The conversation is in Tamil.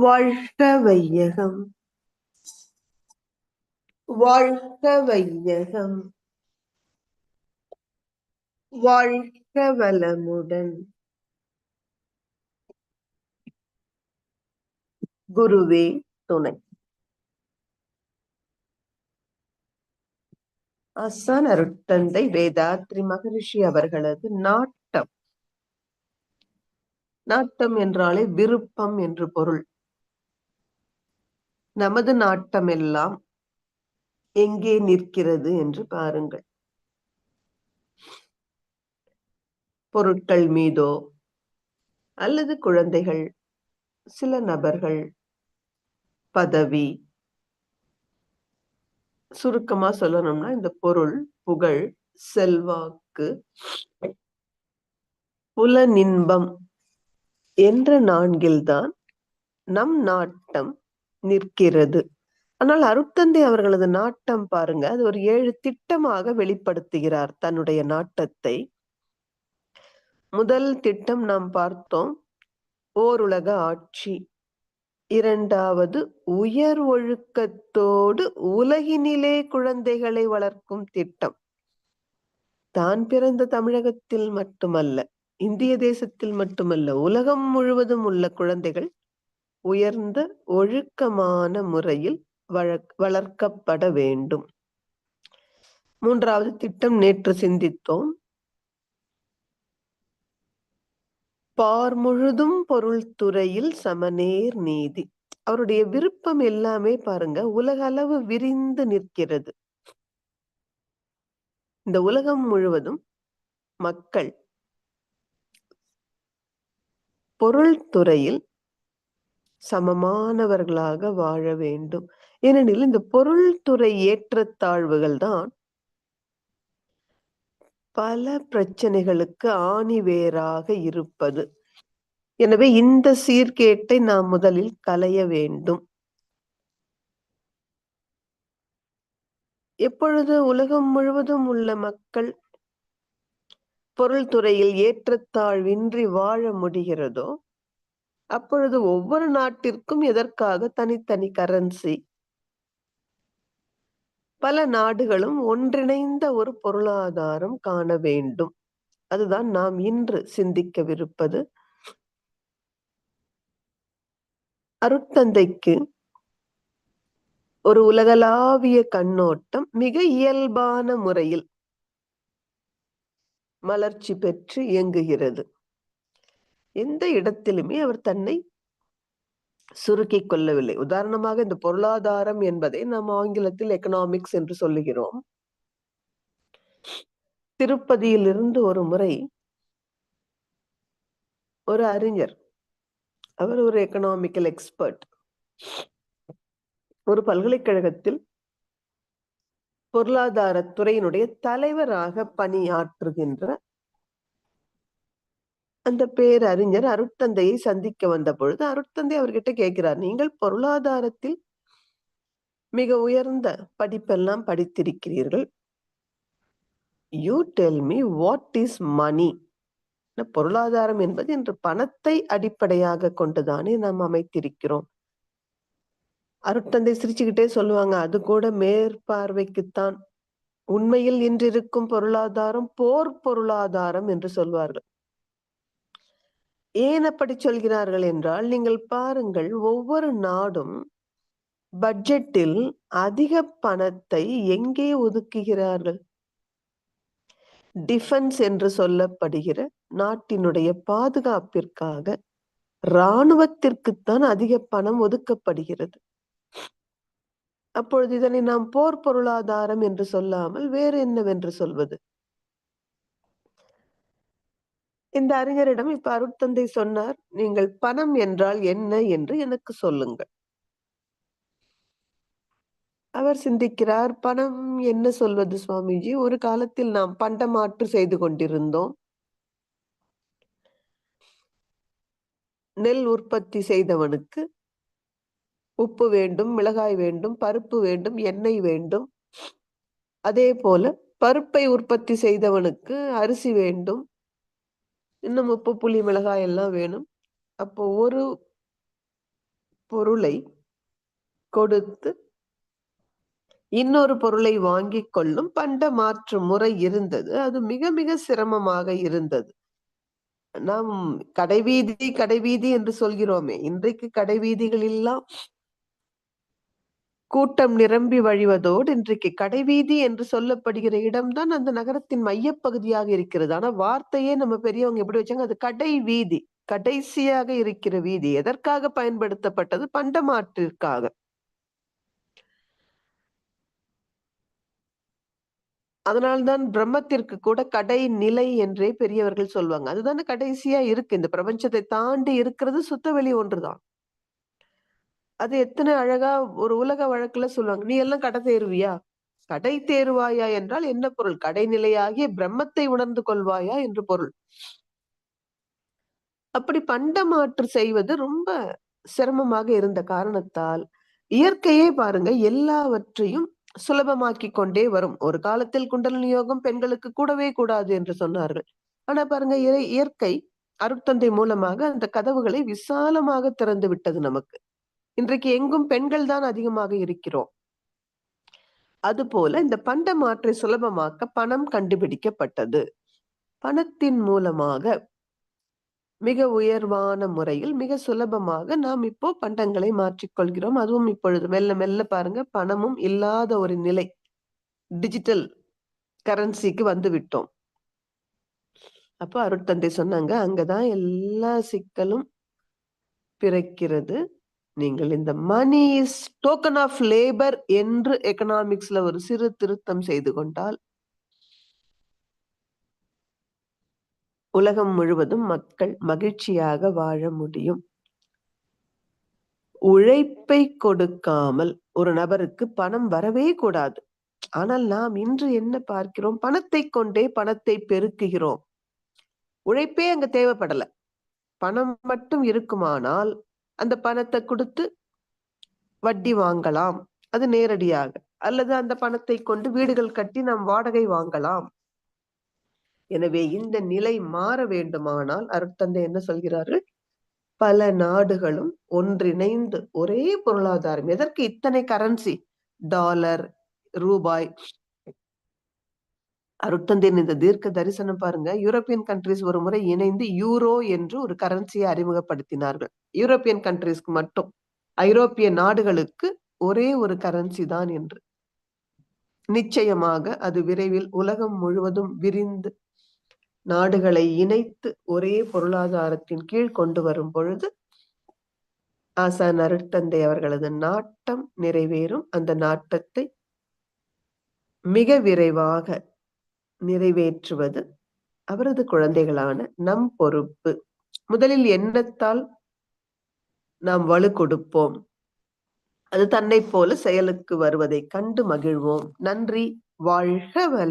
வாழ்க வையகம். வாழ்க வையகம். வாழ்க வளமுடன். குருவே துணை. அசான் அருட்தந்தை வேதாத்ரி மகரிஷி அவர்களது நாட்டம். நாட்டம் என்றாலே விருப்பம் என்று பொருள். நமது நாட்டம் எல்லாம் எங்கே நிற்கிறது என்று பாருங்கள். பொருட்கள் மீதோ அல்லது குழந்தைகள் சில நபர்கள் பதவி சுருக்கமா சொல்லணும்னா இந்த பொருள் புகழ் செல்வாக்கு புலனின்பம் என்ற நான்கில்தான் நம் நாட்டம் நிற்கிறது. ஆனால் அருட்தந்தை அவர்களது நாட்டம் பாருங்க அது ஒரு ஏழு திட்டமாக வெளிப்படுத்துகிறார் தன்னுடைய நாட்டத்தை. முதல் திட்டம் நாம் பார்த்தோம் ஓருலக ஆட்சி. இரண்டாவது உயர் ஒழுக்கத்தோடு உலகினிலே குழந்தைகளை வளர்க்கும் திட்டம். தான் பிறந்த தமிழகத்தில் மட்டுமல்ல இந்திய தேசத்தில் மட்டுமல்ல உலகம் முழுவதும் உள்ள குழந்தைகள் உயர்ந்த ஒழுக்கமான முறையில் வளர்க்கப்பட வேண்டும். மூன்றாவது திட்டம் நேற்று சிந்தித்தோம். பார் முழுதும் பொருள் துறையில் சமநேர் நீதி. அவருடைய விருப்பம் எல்லாமே பாருங்க உலக அளவு விரிந்து நிற்கிறது. இந்த உலகம் முழுவதும் மக்கள் பொருள் துறையில் சமமானவர்களாக வாழ வேண்டும். ஏனெனில் இந்த பொருள் துறை ஏற்றத்தாழ்வுகள் தான் பல பிரச்சனைகளுக்கு ஆணிவேராக இருப்பது. எனவே இந்த சீர்கேட்டை நாம் முதலில் களைய வேண்டும். எப்பொழுது உலகம் முழுவதும் உள்ள மக்கள் பொருள் துறையில் ஏற்றத்தாழ்வின்றி வாழ முடிகிறதோ அப்பொழுது ஒவ்வொரு நாட்டிற்கும் எதற்காக தனித்தனி கரன்சி பல நாடுகளும் ஒன்றிணைந்த ஒரு பொருளாதாரம் காண வேண்டும். அதுதான் நாம் இன்று சிந்திக்கவிருப்பது. அருட்தந்தைக்கு ஒரு உலகளாவிய கண்ணோட்டம் மிக இயல்பான முறையில் மலர்ச்சி பெற்று இயங்குகிறது. எந்த இடத்திலுமே அவர் தன்னை சுருக்கிக் கொள்ளவில்லை. உதாரணமாக இந்த பொருளாதாரம் என்பதை நாம் ஆங்கிலத்தில் எக்கனாமிக்ஸ் என்று சொல்லுகிறோம். திருப்பதியிலிருந்து ஒரு முறை ஒரு அறிஞர் அவர் ஒரு எக்கனாமிக்கல் எக்ஸ்பர்ட் ஒரு பல்கலைக்கழகத்தில் பொருளாதார துறையினுடைய தலைவராக பணியாற்றுகின்ற அந்த பேரறிஞர் அருட்தந்தையை சந்திக்க வந்த பொழுது அருட்தந்தை அவர்கிட்ட கேட்கிறார் நீங்கள் பொருளாதாரத்தில் மிக உயர்ந்த படிப்பெல்லாம் படித்திருக்கிறீர்கள். You tell me what is money பொருளாதாரம் என்பது இன்று பணத்தை அடிப்படையாக கொண்டுதானே நாம் அமைத்திருக்கிறோம். அருட்தந்தை சிரிச்சுக்கிட்டே சொல்லுவாங்க அது கூட மேற்பார்வைக்குத்தான். உண்மையில் இன்றிருக்கும் பொருளாதாரம் போர் பொருளாதாரம் என்று சொல்வார்கள். ஏன் அப்படி சொல்கிறார்கள் என்றால் நீங்கள் பாருங்கள் ஒவ்வொரு நாடும் பட்ஜெட்டில் அதிக பணத்தை எங்கே ஒதுக்குகிறார்கள்? டிஃபென்ஸ் என்று சொல்லப்படுகிற நாட்டினுடைய பாதுகாப்பிற்காக இராணுவத்திற்குத்தான் அதிக பணம் ஒதுக்கப்படுகிறது. அப்பொழுது இதனை நாம் போர் பொருளாதாரம் என்று சொல்லாமல் வேறு என்னவென்று சொல்வது? இந்த அறிஞரிடம் இப்ப அருட்தந்தை சொன்னார் நீங்கள் பணம் என்றால் என்ன என்று எனக்கு சொல்லுங்கள். அவர் சிந்திக்கிறார் பணம் என்ன சொல்வது சுவாமிஜி? ஒரு காலத்தில் நாம் பண்டமாற்று செய்து கொண்டிருந்தோம். நெல் உற்பத்தி செய்தவனுக்கு உப்பு வேண்டும் மிளகாய் வேண்டும் பருப்பு வேண்டும் எண்ணெய் வேண்டும். அதே போல பருப்பை உற்பத்தி செய்தவனுக்கு அரிசி வேண்டும். இன்னும் உப்பு புளி மிளகாய் எல்லாம் வேணும். அப்போ ஒரு பொருளை கொடுத்து இன்னொரு பொருளை வாங்கிக் கொள்ளும் பண்ட மாற்று முறை இருந்தது. அது மிக மிக சிரமமாக இருந்தது. நாம் கடைவீதி கடைவீதி என்று சொல்கிறோமே இன்றைக்கு கடைவீதிகள் எல்லாம் கூட்டம் நிரம்பி வழிவதோடு இன்றைக்கு கடைவீதி என்று சொல்லப்படுகிற இடம்தான் அந்த நகரத்தின் மையப்பகுதியாக இருக்கிறது. ஆனா வார்த்தையே நம்ம பெரியவங்க எப்படி வச்சாங்க? அது கடை வீதி கடைசியாக இருக்கிற வீதி. எதற்காக பயன்படுத்தப்பட்டது? பண்டமாற்றிற்காக. அதனால்தான் பிரம்மத்திற்கு கூட கடை நிலை என்றே பெரியவர்கள் சொல்லுவாங்க அதுதானே கடைசியா இருக்கு. இந்த பிரபஞ்சத்தை தாண்டி இருக்கிறது சுத்தவெளி ஒன்றுதான். அது எத்தனை அழகா ஒரு உலக வழக்குல சொல்லுவாங்க. நீ எல்லாம் கடை தேருவியா? கடை தேருவாயா என்றால் என்ன பொருள்? கடைநிலையாகிய பிரம்மத்தை உணர்ந்து கொள்வாயா என்று பொருள். அப்படி பண்டமாற்று செய்வது ரொம்ப சிரமமாக இருந்த காரணத்தால் இயற்கையே பாருங்க எல்லாவற்றையும் சுலபமாக்கி கொண்டே வரும். ஒரு காலத்தில் குண்டலினி யோகம் பெண்களுக்கு கூடவே கூடாது என்று சொன்னார்கள். ஆனா பாருங்க இயற்கை அருட்தந்தை மூலமாக அந்த கதவுகளை விசாலமாக திறந்து விட்டது நமக்கு. இன்றைக்கு எங்கும் பெண்கள் தான் அதிகமாக இருக்கிறோம். அதுபோல இந்த பண்ட மாற்றை சுலபமாக்க பணம் கண்டுபிடிக்கப்பட்டது. பணத்தின் மூலமாக மிக உயர்வான முறையில் மிக சுலபமாக நாம் இப்போ பண்டங்களை மாற்றிக்கொள்கிறோம் அதுவும் இப்பொழுது மெல்ல மெல்ல பாருங்க பணமும் இல்லாத ஒரு நிலை டிஜிட்டல் கரன்சிக்கு வந்து விட்டோம் அப்போ அருட்தந்தை சொன்னாங்க அங்கதான் எல்லா சிக்கலும் பிறக்கிறது. நீங்கள் இந்த money is token of labour என்று எக்கனாமிக்ஸ்ல ஒரு சிறு திருத்தம் செய்து கொண்டால் உலகம் முழுவதும் மக்கள் மகிழ்ச்சியாக வாழ முடியும். உழைப்பை கொடுக்காமல் ஒரு நபருக்கு பணம் வரவே கூடாது. ஆனால் நாம் இன்று என்ன பார்க்கிறோம்? பணத்தை கொண்டே பணத்தை பெருக்குகிறோம். உழைப்பே அங்க தேவைப்படல. பணம் மட்டும் இருக்குமானால் அந்த பணத்தை கொடுத்து வட்டி வாங்கலாம். அது நேரடியாக. அல்லது அந்த பணத்தை கொண்டு வீடுகள் கட்டி நாம் வாடகை வாங்கலாம். எனவே இந்த நிலை மாற வேண்டுமானால் அருட்தந்தை என்ன சொல்கிறார்கள் பல நாடுகளும் ஒன்றிணைந்து ஒரே பொருளாதாரம். எதற்கு? இத்தனை கரன்சி டாலர் ரூபாய். அருட்தந்தையின் இந்த தீர்க்க தரிசனம் பாருங்க. யூரோப்பியன் கண்ட்ரிஸ் ஒரு முறை இணைந்து யூரோ என்று ஒரு கரன்சியை அறிமுகப்படுத்தினார்கள். யூரோப்பியன் கண்ட்ரிஸ்க்கு மட்டும். ஐரோப்பிய நாடுகளுக்கு ஒரே ஒரு கரன்சி தான் என்று. நிச்சயமாக அது விரைவில் உலகம் முழுவதும் விரிந்து நாடுகளை இணைத்து ஒரே பொருளாதாரத்தின் கீழ் கொண்டு வரும் பொழுது ஆசான் அருட்தந்தை அவர்களது நாட்டம் நிறைவேறும். அந்த நாட்டத்தை மிக விரைவாக நிறைவேற்றுவது அவரது குழந்தைகளான நம் பொறுப்பு. முதலில் எண்ணத்தால் நாம் வலு கொடுப்போம். அது தன்னை போல செயலுக்கு வருவதை கண்டு மகிழ்வோம். நன்றி. வாழ்க வல்